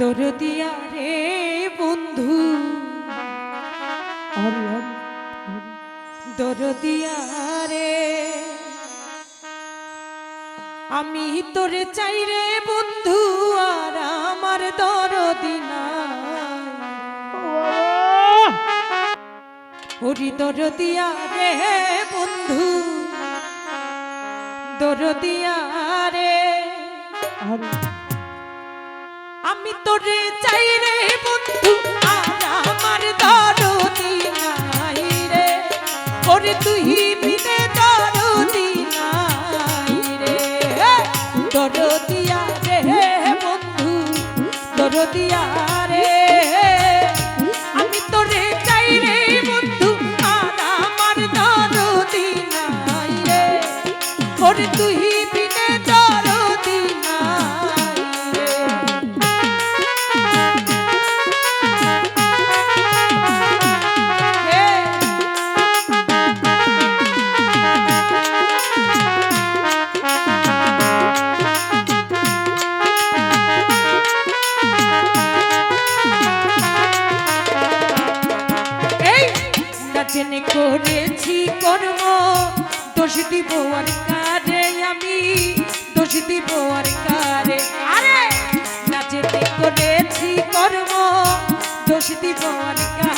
দরদিয়া রে বন্ধু। দরদিয়া রে আমি তোরে চাই রে বন্ধু আর আমার দরদিনা হরি দরদিয়া রে বন্ধু দরদিয়া রে আমি তোরে চাই রে বন্ধু, আর আমার দরদি নাই রে। করে তুই বিনে দরদি নাই রে। দরদিয়া রে বন্ধু দরদিয়া দোষ দিব আর কারে আমি? দোষ দিব আর কারে? আরে নাচেতে করেছি কর্ম, দোষ দিব আর কারে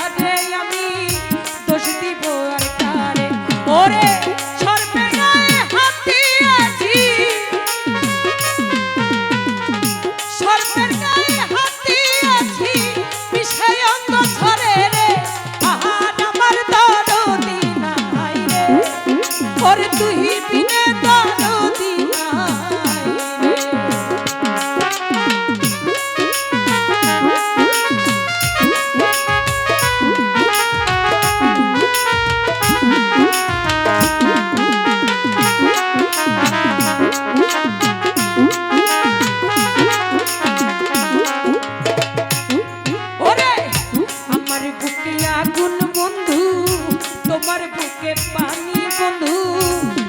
পানি বন্ধু।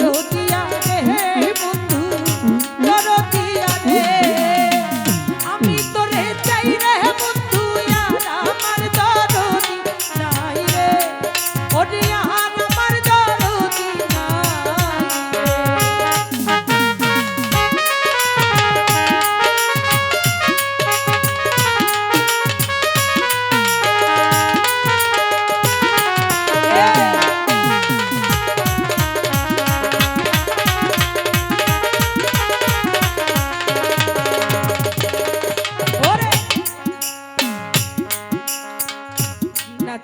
ধুতি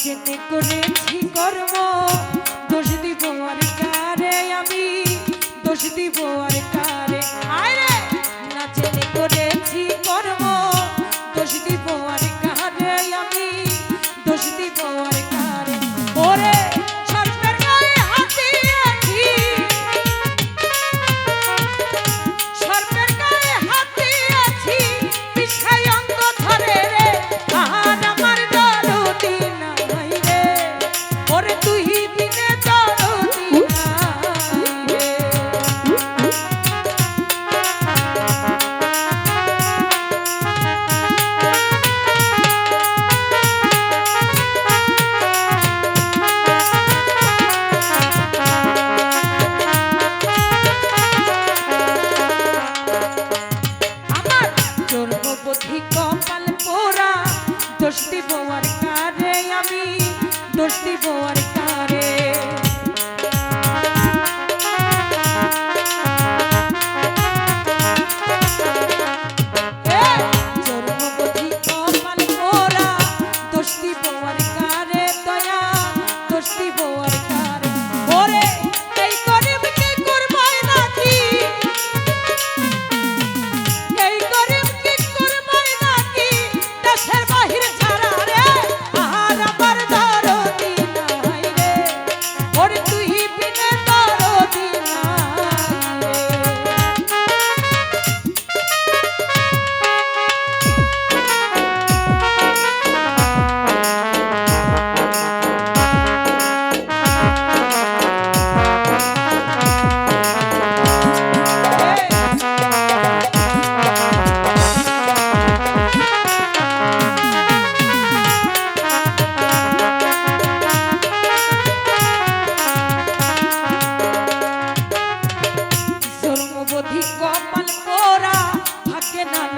জেনে করেছি কর্ম। দোষ দিব আর কারে আমি? দোষ দিব আর কারে? আরে না জেনে করেছি কর্ম। দোষ দিব আর কারে আমি? দোষ দিব আর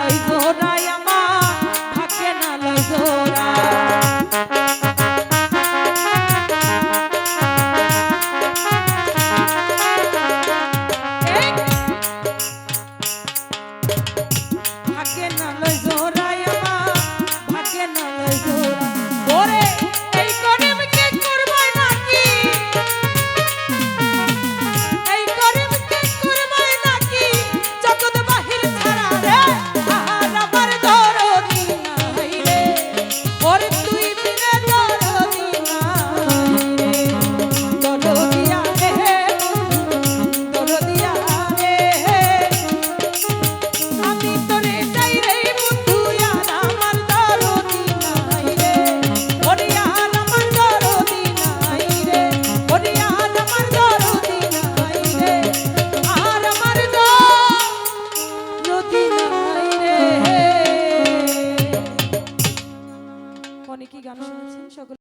রইব রায়